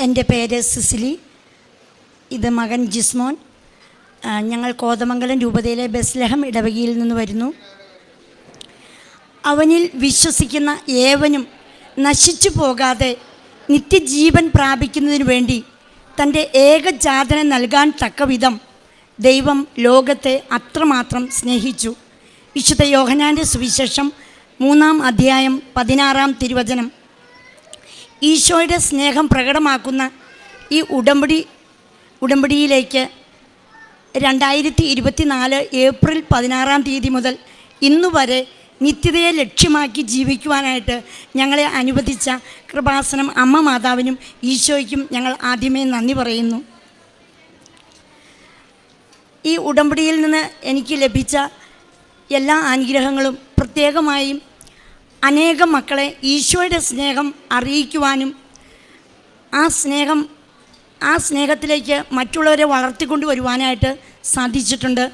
എന്റെ പേര് സിസിലി. ഇത് മകൻ ജിസ്മോൻ. ഞങ്ങൾ കോതമംഗലം രൂപതയിലെ ബസ്ലഹം ഇടവകയിൽ നിന്ന് വരുന്നു. അവനിൽ വിശ്വസിക്കുന്ന ഏവനും നശിച്ചു പോകാതെ നിത്യജീവൻ പ്രാപിക്കുന്നതിനു വേണ്ടി തന്റെ ഏകജാതനെ നൽകാൻ തക്കവിധം ദൈവം ലോകത്തെ അത്രമാത്രം സ്നേഹിച്ചു. വിശുദ്ധ യോഹനാന്റെ സുവിശേഷം മൂന്നാം അധ്യായം പതിനാറാം തിരുവചനം. ഈശോയുടെ സ്നേഹം പ്രകടമാക്കുന്ന ഈ ഉടമ്പടി ഉടമ്പടിയിലേക്ക് രണ്ടായിരത്തി ഇരുപത്തിനാല് ഏപ്രിൽ പതിനാറാം തീയതി മുതൽ ഇന്നു വരെ നിത്യതയെ ലക്ഷ്യമാക്കി ജീവിക്കുവാനായിട്ട് ഞങ്ങളെ അനുവദിച്ച കൃപാസനം അമ്മ മാതാവിനും ഈശോയ്ക്കും ഞങ്ങൾ ആദ്യമേ നന്ദി പറയുന്നു. ഈ ഉടമ്പടിയിൽ നിന്ന് എനിക്ക് ലഭിച്ച എല്ലാ അനുഗ്രഹങ്ങളും പ്രത്യേകമായും അനേകം മക്കളെ ഈശോയുടെ സ്നേഹം അറിയിക്കുവാനും ആ സ്നേഹം ആ സ്നേഹത്തിലേക്ക് മറ്റുള്ളവരെ വളർത്തിക്കൊണ്ട് വരുവാനായിട്ട് സാധിച്ചിട്ടുണ്ട്.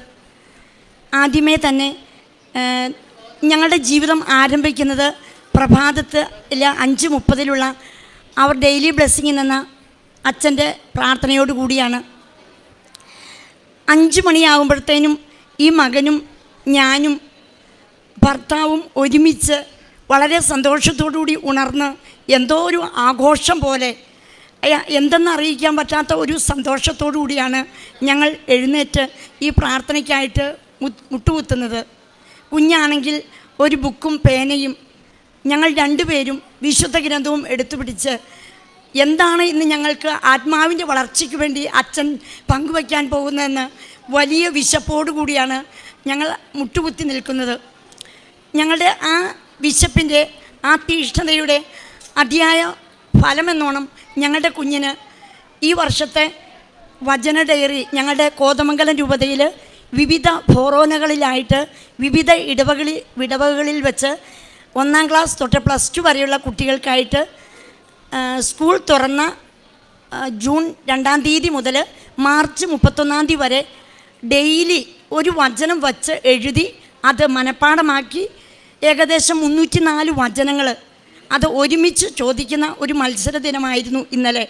ആദ്യമേ തന്നെ ഞങ്ങളുടെ ജീവിതം ആരംഭിക്കുന്നത് പ്രഭാതത്ത് ഇല്ല അഞ്ച് മുപ്പതിലുള്ള അവർ ഡെയിലി ബ്ലെസ്സിങ്ങിൽ എന്ന അച്ഛന്റെ പ്രാർത്ഥനയോട് കൂടിയാണ്. അഞ്ച് മണിയാകുമ്പോഴത്തേനും ഈ മകനും ഞാനും ഭർത്താവും ഒരുമിച്ച് വളരെ സന്തോഷത്തോടുകൂടി ഉണർന്ന് എന്തോ ഒരു ആഘോഷം പോലെ എന്തെന്ന് അറിയിക്കാൻ പറ്റാത്ത ഒരു സന്തോഷത്തോടു കൂടിയാണ് ഞങ്ങൾ എഴുന്നേറ്റ് ഈ പ്രാർത്ഥനയ്ക്കായിട്ട് മുട്ടുകുത്തുന്നത്. കുഞ്ഞാണെങ്കിൽ ഒരു ബുക്കും പേനയും ഞങ്ങൾ രണ്ടുപേരും വിശുദ്ധ ഗ്രന്ഥവും എടുത്തു പിടിച്ച് എന്താണ് ഇന്ന് ഞങ്ങൾക്ക് ആത്മാവിന്റെ വളർച്ചയ്ക്ക് വേണ്ടി അച്ഛൻ പങ്കുവയ്ക്കാൻ പോകുന്നതെന്ന് വലിയ വിശപ്പോടു കൂടിയാണ് ഞങ്ങൾ മുട്ടുകുത്തി നിൽക്കുന്നത്. ഞങ്ങളുടെ ആ വിശപ്പിന്റെ ആ തീഷ്ണതയുടെ അതിയായ ഫലമെന്നോണം ഞങ്ങളുടെ കുഞ്ഞിന് ഈ വർഷത്തെ വചന ഡയറി ഞങ്ങളുടെ കോതമംഗലം രൂപതയിൽ വിവിധ ഫോറോനകളിലായിട്ട് വിവിധ ഇടവകളിൽ വിടവകളിൽ വെച്ച് ഒന്നാം ക്ലാസ് തൊട്ട് പ്ലസ് ടു വരെയുള്ള കുട്ടികൾക്കായിട്ട് സ്കൂൾ തുറന്ന ജൂൺ രണ്ടാം തീയതി മുതൽ മാർച്ച് മുപ്പത്തൊന്നാം തീയതി വരെ ഡെയിലി ഒരു വചനം വച്ച് എഴുതി അത് മനഃപ്പാടമാക്കി ഏകദേശം മുന്നൂറ്റി നാല് വചനങ്ങൾ അത് ഒരുമിച്ച് ചോദിക്കുന്ന ഒരു മത്സര ദിനമായിരുന്നു ഇന്നലെ.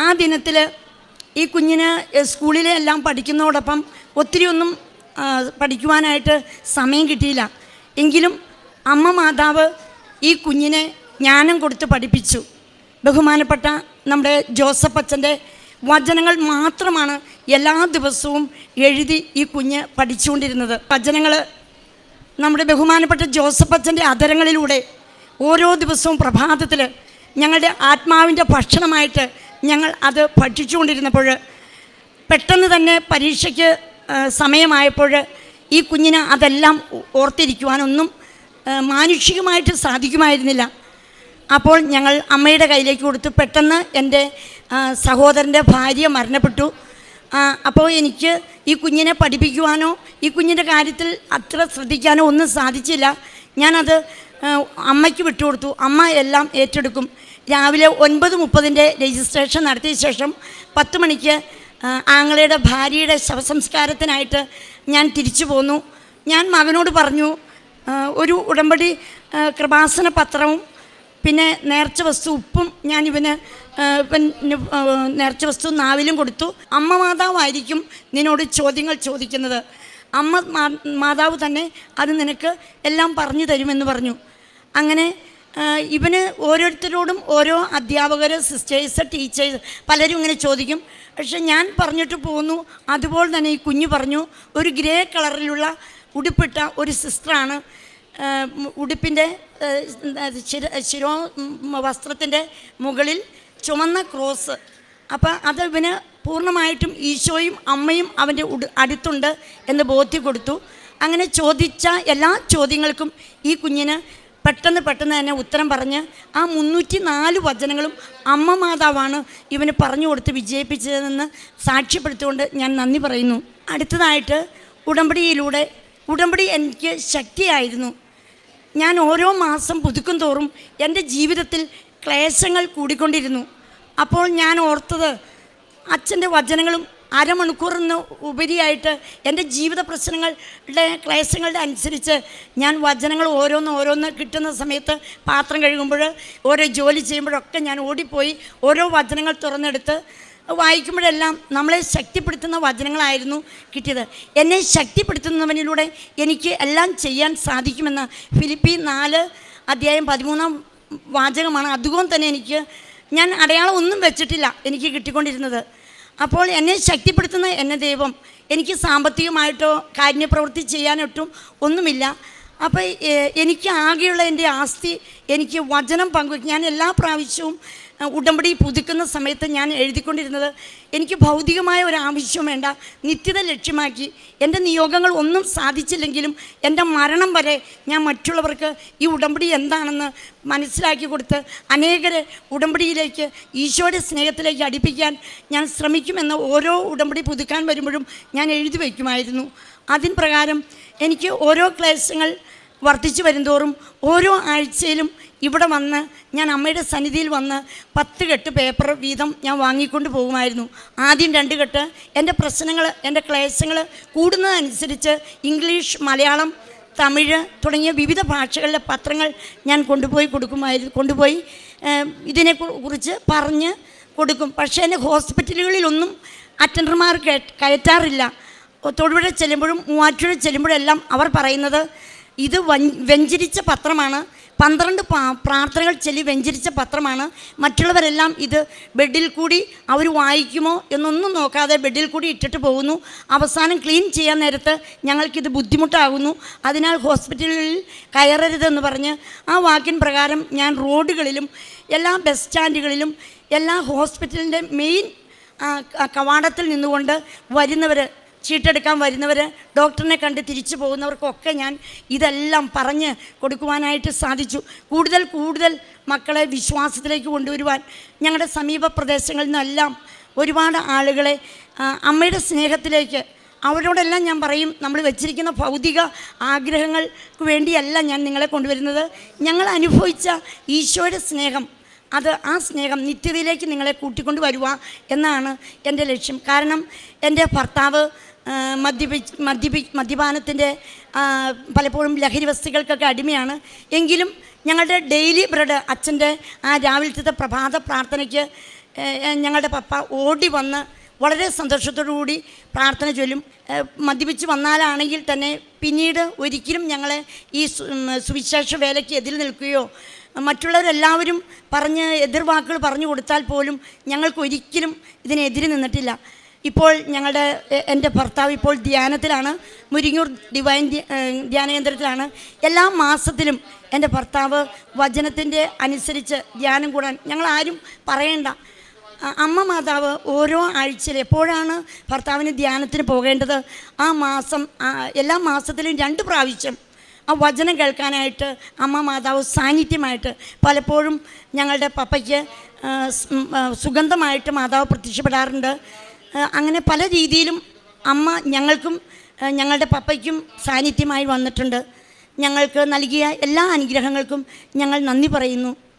ആ ദിനത്തിൽ ഈ കുഞ്ഞിന് സ്കൂളിലെ എല്ലാം പഠിക്കുന്നതോടൊപ്പം ഒത്തിരി ഒന്നും പഠിക്കുവാനായിട്ട് സമയം കിട്ടിയില്ല. എങ്കിലും അമ്മ മാതാവ് ഈ കുഞ്ഞിനെ ജ്ഞാനം കൊടുത്ത് പഠിപ്പിച്ചു. ബഹുമാനപ്പെട്ട നമ്മുടെ ജോസഫ് അച്ഛന്റെ വചനങ്ങൾ മാത്രമാണ് എല്ലാ ദിവസവും എഴുതി ഈ കുഞ്ഞ് പഠിച്ചുകൊണ്ടിരുന്നത്. വചനങ്ങൾ നമ്മുടെ ബഹുമാനപ്പെട്ട ജോസഫ് അച്ഛന്റെ അധരങ്ങളിലൂടെ ഓരോ ദിവസവും പ്രഭാതത്തിൽ ഞങ്ങളുടെ ആത്മാവിന്റെ ഭക്ഷണമായിട്ട് ഞങ്ങൾ അത് ഭക്ഷിച്ചുകൊണ്ടിരുന്നപ്പോൾ പെട്ടെന്ന് തന്നെ പരീക്ഷയ്ക്ക് സമയമായപ്പോൾ ഈ കുഞ്ഞിന് അതെല്ലാം ഓർത്തിരിക്കുവാനൊന്നും മാനുഷികമായിട്ട് സാധിക്കുമായിരുന്നില്ല. അപ്പോൾ ഞങ്ങൾ അമ്മയുടെ കയ്യിലേക്ക് കൊടുത്തു. പെട്ടെന്ന് എന്റെ സഹോദരന്റെ ഭാര്യ മരണപ്പെട്ടു. അപ്പോൾ എനിക്ക് ഈ കുഞ്ഞിനെ പഠിപ്പിക്കുവാനോ ഈ കുഞ്ഞിന്റെ കാര്യത്തിൽ അത്ര ശ്രദ്ധിക്കാനോ ഒന്നും സാധിച്ചില്ല. ഞാനത് അമ്മയ്ക്ക് വിട്ടുകൊടുത്തു. അമ്മ എല്ലാം ഏറ്റെടുക്കും. രാവിലെ ഒൻപത് മുപ്പതിന്റെ രജിസ്ട്രേഷൻ നടത്തിയ ശേഷം പത്ത് മണിക്ക് ആങ്ങളയുടെ ഭാര്യയുടെ ശവസംസ്കാരത്തിനായിട്ട് ഞാൻ തിരിച്ചു പോന്നു. ഞാൻ മകനോട് പറഞ്ഞു ഒരു ഉടമ്പടി കൃപാസന പത്രവും പിന്നെ നേർച്ച വസ്തു ഉപ്പും ഞാൻ ഇവന് ആ, നേർച്ച വസ്തു നാവിലും കൊടുത്തു. അമ്മ മാതാവായിരിക്കും നിന്നോട് ചോദ്യങ്ങൾ ചോദിക്കുന്നത്. അമ്മ മാതാവ് തന്നെ അത് നിനക്ക് എല്ലാം പറഞ്ഞു തരുമെന്ന് പറഞ്ഞു. അങ്ങനെ ഇവന് ഓരോരുത്തരോടും ഓരോ അധ്യാപകർ സിസ്റ്റേഴ്സ് ടീച്ചേഴ്സ് പലരും ഇങ്ങനെ ചോദിക്കും. പക്ഷെ ഞാൻ പറഞ്ഞിട്ട് പോന്നു അതുപോലെ തന്നെ ഈ കുഞ്ഞു പറഞ്ഞു ഒരു ഗ്രേ കളറിലുള്ള ഉടുപ്പിട്ട ഒരു സിസ്റ്ററാണ് ഉടുപ്പിന്റെ ശിര വസ്ത്രത്തിന്റെ മുകളിൽ ചുമന്ന ക്രോസ്. അപ്പം അത് ഇവന് പൂർണമായിട്ടും ഈശോയും അമ്മയും അവന്റെ അടുത്തുണ്ട് എന്ന് ബോധ്യം കൊടുത്തു അങ്ങനെ ചോദിച്ച എല്ലാ ചോദ്യങ്ങൾക്കും ഈ കുഞ്ഞിന് പെട്ടെന്ന് പെട്ടെന്ന് തന്നെ ഉത്തരം പറഞ്ഞ് ആ മുന്നൂറ്റി നാല് വചനങ്ങളും അമ്മ മാതാവാണ് ഇവന് പറഞ്ഞു കൊടുത്ത് വിജയിപ്പിച്ചതെന്ന് സാക്ഷ്യപ്പെടുത്തിക്കൊണ്ട് ഞാൻ നന്ദി പറയുന്നു. അടുത്തതായിട്ട് ഉടമ്പടിയിലൂടെ ഉടമ്പടി എനിക്ക് ശക്തിയായിരുന്നു. ഞാൻ ഓരോ മാസം പുതുക്കും തോറും എന്റെ ജീവിതത്തിൽ ക്ലേശങ്ങൾ കൂടിക്കൊണ്ടിരുന്നു. അപ്പോൾ ഞാൻ ഓർത്തത് അച്ഛന്റെ വചനങ്ങളും അരമണിക്കൂറിന് ഉപരിയായിട്ട് എന്റെ ജീവിത പ്രശ്നങ്ങളുടെ ക്ലേശങ്ങളുടെ അനുസരിച്ച് ഞാൻ വചനങ്ങൾ ഓരോന്ന് ഓരോന്ന് കിട്ടുന്ന സമയത്ത് പാത്രം കഴുകുമ്പോൾ ഓരോ ജോലി ചെയ്യുമ്പോഴൊക്കെ ഞാൻ ഓടിപ്പോയി ഓരോ വചനങ്ങൾ തുറന്നെടുത്ത് വായിക്കുമ്പോഴെല്ലാം നമ്മളെ ശക്തിപ്പെടുത്തുന്ന വചനങ്ങളായിരുന്നു കിട്ടിയത്. എന്നെ ശക്തിപ്പെടുത്തുന്നവനിലൂടെ എനിക്ക് എല്ലാം ചെയ്യാൻ സാധിക്കുമെന്ന് ഫിലിപ്പി നാല് അധ്യായം പതിമൂന്നാം വാചകമാണ്. അതുകൊണ്ട് തന്നെ എനിക്ക് ഞാൻ അടയാളം ഒന്നും വെച്ചിട്ടില്ല എനിക്ക് കിട്ടിക്കൊണ്ടിരുന്നത്. അപ്പോൾ എന്നെ ശക്തിപ്പെടുത്തുന്ന എന്നെ ദൈവം എനിക്ക് സാമ്പത്തികമായിട്ടോ കാര്യപ്രവൃത്തി ചെയ്യാനൊട്ടും ഒന്നുമില്ല. അപ്പോൾ എനിക്ക് ആകെയുള്ള എന്റെ ആസ്തി എനിക്ക് വചനം പങ്കുവയ്ക്കും ഞാൻ എല്ലാ പ്രാവശ്യവും ഉടമ്പടി പുതുക്കുന്ന സമയത്ത് ഞാൻ എഴുതിക്കൊണ്ടിരുന്നത് എനിക്ക് ഭൗതികമായ ഒരു ആവശ്യം വേണ്ട നിത്യത ലക്ഷ്യമാക്കി. എന്റെ നിയോഗങ്ങൾ ഒന്നും സാധിച്ചില്ലെങ്കിലും എന്റെ മരണം വരെ ഞാൻ മറ്റുള്ളവർക്ക് ഈ ഉടമ്പടി എന്താണെന്ന് മനസ്സിലാക്കി കൊടുത്ത് അനേകരെ ഉടമ്പടിയിലേക്ക് ഈശോയുടെ സ്നേഹത്തിലേക്ക് അടുപ്പിക്കാൻ ഞാൻ ശ്രമിക്കുമെന്ന് ഓരോ ഉടമ്പടി പുതുക്കാൻ വരുമ്പോഴും ഞാൻ എഴുതി വയ്ക്കുമായിരുന്നു. അതിൻ പ്രകാരം എനിക്ക് ഓരോ ക്ലേശങ്ങൾ വർദ്ധിച്ചു വരുന്തോറും ഓരോ ആഴ്ചയിലും ഇവിടെ വന്ന് ഞാൻ അമ്മയുടെ സന്നിധിയിൽ വന്ന് പത്ത് കെട്ട് പേപ്പർ വീതം ഞാൻ വാങ്ങിക്കൊണ്ട് പോകുമായിരുന്നു. ആദ്യം രണ്ട് കെട്ട് എന്റെ പ്രശ്നങ്ങൾ എന്റെ ക്ലേശങ്ങൾ കൂടുന്നതനുസരിച്ച് ഇംഗ്ലീഷ് മലയാളം തമിഴ് തുടങ്ങിയ വിവിധ ഭാഷകളിലെ പത്രങ്ങൾ ഞാൻ കൊണ്ടുപോയി കൊടുക്കുമായിരുന്നു കൊണ്ടുപോയി ഇതിനെ കുറിച്ച് പറഞ്ഞ് കൊടുക്കും. പക്ഷേ എന്റെ ഹോസ്പിറ്റലുകളിലൊന്നും അറ്റൻഡർമാർ കയറ്റാറില്ല. തൊടുപുഴ ചെല്ലുമ്പോഴും മൂവാറ്റുപുഴ ചെല്ലുമ്പോഴെല്ലാം അവർ പറയുന്നത് ഇത് വെഞ്ചരിച്ച പത്രമാണ്. പന്ത്രണ്ട് പ്രാർത്ഥനകൾ ചൊല്ലി വെഞ്ചരിച്ച പത്രമാണ്. മറ്റുള്ളവരെല്ലാം ഇത് ബെഡിൽ കൂടി അവർ വായിക്കുമോ എന്നൊന്നും നോക്കാതെ ബെഡിൽ കൂടി ഇട്ടിട്ട് പോകുന്നു. അവസാനം ക്ലീൻ ചെയ്യാൻ നേരത്ത് ഞങ്ങൾക്കിത് ബുദ്ധിമുട്ടാകുന്നു. അതിനാൽ ഹോസ്പിറ്റലിൽ കയറരുതെന്ന് പറഞ്ഞ് ആ വാക്കിൻ പ്രകാരം ഞാൻ റോഡുകളിലും എല്ലാ ബസ് സ്റ്റാൻഡുകളിലും എല്ലാ ഹോസ്പിറ്റലിന്റെ മെയിൻ കവാടത്തിൽ നിന്നുകൊണ്ട് വരുന്നവർ ചീട്ടെടുക്കാൻ വരുന്നവർ ഡോക്ടറിനെ കണ്ട് തിരിച്ചു പോകുന്നവർക്കൊക്കെ ഞാൻ ഇതെല്ലാം പറഞ്ഞ് കൊടുക്കുവാനായിട്ട് സാധിച്ചു. കൂടുതൽ കൂടുതൽ മക്കളെ വിശ്വാസത്തിലേക്ക് കൊണ്ടുവരുവാൻ ഞങ്ങളുടെ സമീപ പ്രദേശങ്ങളിൽ നിന്നെല്ലാം ഒരുപാട് ആളുകളെ അമ്മയുടെ സ്നേഹത്തിലേക്ക് അവരോടെല്ലാം ഞാൻ പറയും നമ്മൾ വെച്ചിരിക്കുന്ന ഭൗതിക ആഗ്രഹങ്ങൾക്ക് വേണ്ടിയല്ല ഞാൻ നിങ്ങളെ കൊണ്ടുവരുന്നത്. ഞങ്ങൾ അനുഭവിച്ച ഈശോയുടെ സ്നേഹം അത് ആ സ്നേഹം നിത്യതയിലേക്ക് നിങ്ങളെ കൂട്ടിക്കൊണ്ട് വരുക എന്നാണ് എന്റെ ലക്ഷ്യം. കാരണം എന്റെ ഭർത്താവ് മദ്യപി മദ്യപി മദ്യപാനത്തിന്റെ പലപ്പോഴും ലഹരി വസ്തുക്കൾക്കൊക്കെ അടിമയാണ്. എങ്കിലും ഞങ്ങളുടെ ഡെയിലി ബ്രെഡ് അച്ഛന്റെ ആ രാവിലത്തെ പ്രഭാത പ്രാർത്ഥനയ്ക്ക് ഞങ്ങളുടെ പപ്പ ഓടി വന്ന് വളരെ കൂടി പ്രാർത്ഥന ചൊല്ലും. മദ്യപിച്ച് വന്നാലാണെങ്കിൽ തന്നെ പിന്നീട് ഒരിക്കലും ഞങ്ങളെ ഈ സുവിശേഷ വേലയ്ക്ക് എതിർ നിൽക്കുകയോ മറ്റുള്ളവരെല്ലാവരും പറഞ്ഞ് എതിർവാക്കുകൾ പറഞ്ഞു കൊടുത്താൽ പോലും ഞങ്ങൾക്ക് ഒരിക്കലും ഇതിനെതിരെ നിന്നിട്ടില്ല. ഇപ്പോൾ ഞങ്ങളുടെ എന്റെ ഭർത്താവ് ഇപ്പോൾ ധ്യാനത്തിലാണ് മുരിങ്ങൂർ ഡിവൈൻ ധ്യ- ധ്യാന കേന്ദ്രത്തിലാണ്. എല്ലാ മാസത്തിലും എന്റെ ഭർത്താവ് വചനത്തിന്റെ അനുസരിച്ച് ധ്യാനം കൂടാൻ ഞങ്ങൾ ആരും പറയണ്ട അമ്മ മാതാവ് ഓരോ ആഴ്ചയിൽ എപ്പോഴാണ് ഭർത്താവിന് ധ്യാനത്തിന് പോകേണ്ടത്? ആ മാസം എല്ലാ മാസത്തിലും രണ്ട് പ്രാവശ്യം ആ വചനം കേൾക്കാനായിട്ട് അമ്മ മാതാവ് സാന്നിധ്യമായിട്ട് പലപ്പോഴും ഞങ്ങളുടെ പപ്പയ്ക്ക് സുഗന്ധമായിട്ട് മാതാവ് പ്രത്യക്ഷപ്പെടാറുണ്ട്. അങ്ങനെ പല രീതിയിലും അമ്മ ഞങ്ങൾക്കും ഞങ്ങളുടെ പപ്പയ്ക്കും സാന്നിധ്യമായി വന്നിട്ടുണ്ട്. ഞങ്ങൾക്ക് നൽകിയ എല്ലാ അനുഗ്രഹങ്ങൾക്കും ഞങ്ങൾ നന്ദി പറയുന്നു.